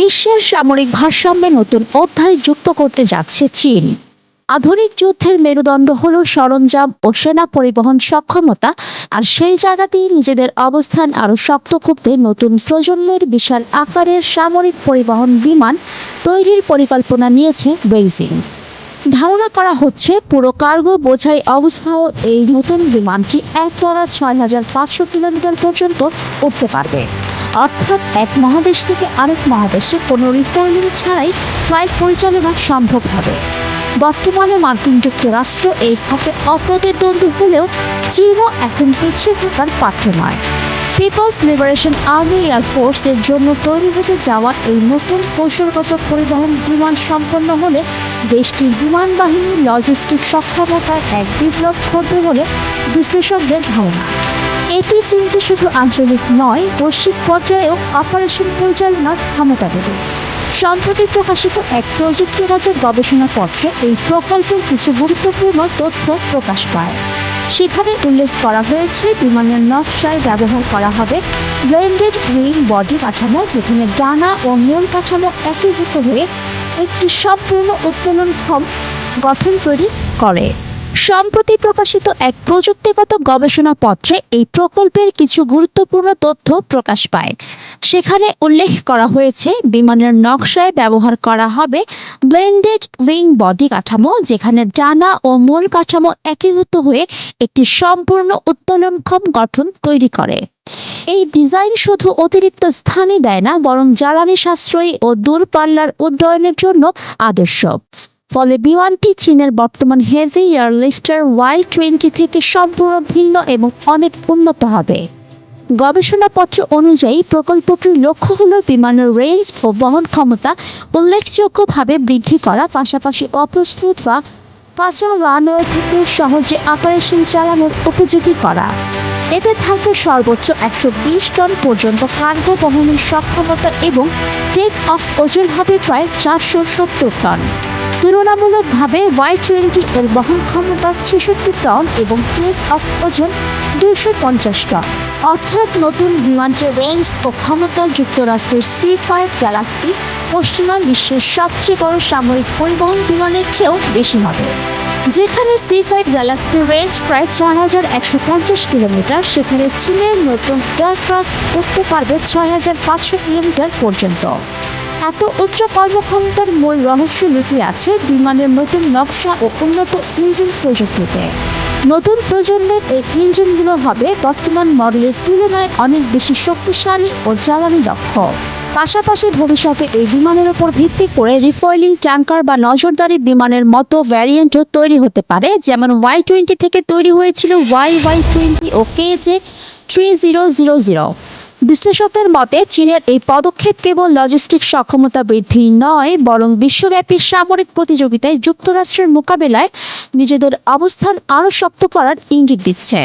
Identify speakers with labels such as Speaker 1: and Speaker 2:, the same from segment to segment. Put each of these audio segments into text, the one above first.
Speaker 1: বিশ্বের সামরিক ভারসাম্যে নতুন অধ্যায় যুক্ত করতে যাচ্ছে চীন। আধুনিক যুদ্ধের মেরুদণ্ড হল সরঞ্জাম ও সেনা পরিবহন সক্ষমতা, আর সেই জায়গাতেই নিজেদের অবস্থান আরও শক্ত করতে নতুন প্রজন্মের বিশাল আকারের সামরিক পরিবহন বিমান তৈরির পরিকল্পনা নিয়েছে বেইজিং। ধারণা করা হচ্ছে পুরো কার্গো বোঝাই অবস্থাও এই নতুন বিমানটি এক তলা ছয় হাজার পাঁচশো কিলোমিটার পর্যন্ত উঠতে পারবে। অর্থাৎ এক মহাদেশ থেকে আরেক মহাদেশে কোনো রিফাইনিং ছাড়াই ফ্লাইট পরিচালনা সম্ভব হবে। বর্তমানে মার্কিন যুক্তরাষ্ট্র এই খাতে অপ্রতিদ্বন্দ্বী হলেও চীনও এখন পিছিয়ে থাকার পাত্র নয়। পিপলস লিবারেশন আর্মি এয়ারফোর্স এর জন্য তৈরি হতে যাওয়া এই নতুন কৌশলগত পরিবহন বিমান সম্পন্ন হলে দেশটির বিমান বাহিনীর লজিস্টিক সক্ষমতায় এক বিপ্লব ঘটবে বলে বিশ্লেষকদের ধারণা। এটি চীনকে শুধু আঞ্চলিক নয়, বৈশ্বিক পর্যায়েও অপারেশন পরিচালনার ক্ষমতা দেবে। সম্প্রতি প্রকাশিত এক প্রযুক্তিগত গবেষণাপত্রে এই প্রকল্পের কিছু গুরুত্বপূর্ণ তথ্য প্রকাশ পায়। সেখানে উল্লেখ করা হয়েছে, বিমানের নকশায় ব্যবহার করা হবে ব্লেন্ডেড উইং বডি কাঠামো, যেখানে ডানা ও মূল কাঠামো একীভূত হয়ে একটি সম্পূর্ণ উত্তোলনক্ষম গঠন তৈরি করে। সম্প্রতি প্রকাশিত এক প্রযুক্তিগত গবেষণাপত্রে এই প্রকল্পের কিছু গুরুত্বপূর্ণ তথ্য প্রকাশ পায়। সেখানে উল্লেখ করা হয়েছে, বিমানের নকশায় ব্যবহার করা হবে ব্লেন্ডেড উইং বডি কাঠামো, যেখানে ডানা ও মূল কাঠামো একীভূত হয়ে একটি সম্পূর্ণ উত্তোলনক্ষম গঠন তৈরি করে। এই ডিজাইন শুধু অতিরিক্ত স্থানই দেয় না, বরং জ্বালানি সাশ্রয়ী ও দূরপাল্লার উড্ডয়নের জন্য আদর্শ। ফলে বিমানটি চীনের বর্তমান হেভি এয়ারলিফটার ওয়াই টোয়েন্টি থেকে সম্পূর্ণ ভিন্ন এবং অনেক উন্নত হবে। গবেষণাপত্র অনুযায়ী, প্রকল্পটির লক্ষ্য হল বিমানের রেঞ্জ ও বহন ক্ষমতা উল্লেখযোগ্যভাবে বৃদ্ধি করা, পাশাপাশি অপ্রস্তুত বা কাঁচা রানওয়ে থেকে সহজে অপারেশন চালানোর উপযোগী করা। এতে থাকবে সর্বোচ্চ একশো বিশ টন পর্যন্ত কার্গো বহনের সক্ষমতা এবং টেক অফ ওজন হবে প্রায় চারশো সত্তর টন। তুলনামূলকভাবে ওয়াই টোয়েন্টি এর বহন ক্ষমতা ছেষট্টি টন এবং টেক অফ ওজন দুশো পঞ্চাশ টন। অর্থাৎ নতুন বিমানটির রেঞ্জ ও ক্ষমতা যুক্তরাষ্ট্রের সি ফাইভ গ্যালাক্সি পশ্চিমা বিশ্বের সবচেয়ে বড় সামরিক পরিবহন বিমানের চেয়েও বেশি হবে। যেখানে সি ফাইভ গ্যালাক্সির রেঞ্জ প্রায় চার হাজার একশো পঞ্চাশ কিলোমিটার, সেখানে চীনের নতুন এয়ারক্রাফট করতে পারবে ছয় হাজার পাঁচশো কিলোমিটার পর্যন্ত। এত উচ্চ কর্মক্ষমতার মূল রহস্য লুকিয়ে আছে বিমানের নতুন নকশা ও উন্নত ইঞ্জিন প্রযুক্তিতে। নতুন প্রজন্মের এই ইঞ্জিনগুলো হবে বর্তমান মডেলের তুলনায় অনেক বেশি শক্তিশালী ও জ্বালানি দক্ষ। পাশাপাশি ভবিষ্যতে এই বিমানের উপর ভিত্তি করে রিফয়েলিং ট্যাঙ্কার বা নজরদারি বিমানের মতো ভ্যারিয়েন্টও তৈরি হতে পারে, যেমন ওয়াই টোয়েন্টি থেকে তৈরি হয়েছিল ওয়াই ওয়াই টোয়েন্টি ও K J three zero zero zero. বিশ্লেষকদের মতে, চীনের এই পদক্ষেপ কেবল লজিস্টিক সক্ষমতা বৃদ্ধি নয়, বরং বিশ্বব্যাপী সামরিক প্রতিযোগিতায় যুক্তরাষ্ট্রের মোকাবেলায় নিজেদের অবস্থান আরও শক্ত করার ইঙ্গিত দিচ্ছে।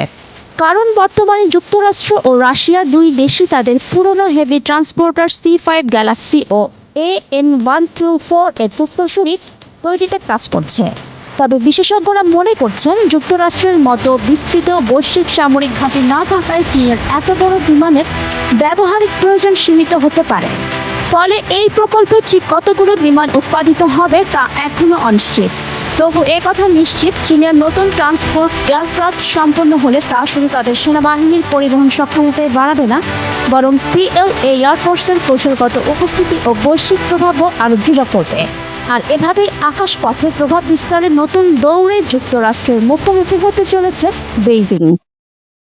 Speaker 1: কারণ বর্তমানে যুক্তরাষ্ট্র ও রাশিয়া দুই দেশই তাদের পুরনো heavy transporter C five Galaxy O A N one two four এর উত্তরসূরি তৈরিতে কাজ করছে। তবে বিশেষজ্ঞরা মনে করছেন যুক্তরাষ্ট্রের মতো বিস্তৃত বৈশ্বিক সামরিক ঘাঁটি না থাকায় চীনের এত বড় বিমানের ব্যবহারিক প্রয়োজন সীমিত হতে পারে। ফলে এই প্রকল্পে ঠিক কতগুলো বিমান উৎপাদিত হবে তা এখনও অনিশ্চিত। তবু কথা নিশ্চিত, চীনের নতুন ট্রান্সপোর্ট এয়ারক্রাফট সম্পন্ন হলে তা শুধু তাদের সেনাবাহিনীর পরিবহন সক্ষমতায় বাড়াবে না, বরং পিএল এয়ারফোর্সের কৌশলগত উপস্থিতি ও বৈশ্বিক প্রভাবও আরও দৃঢ় করবে। আর এভাবেই আকাশ পথে প্রভাব বিস্তারে নতুন দৌড়ে যুক্তরাষ্ট্রের মুখোমুখি হতে চলেছে বেইজিং।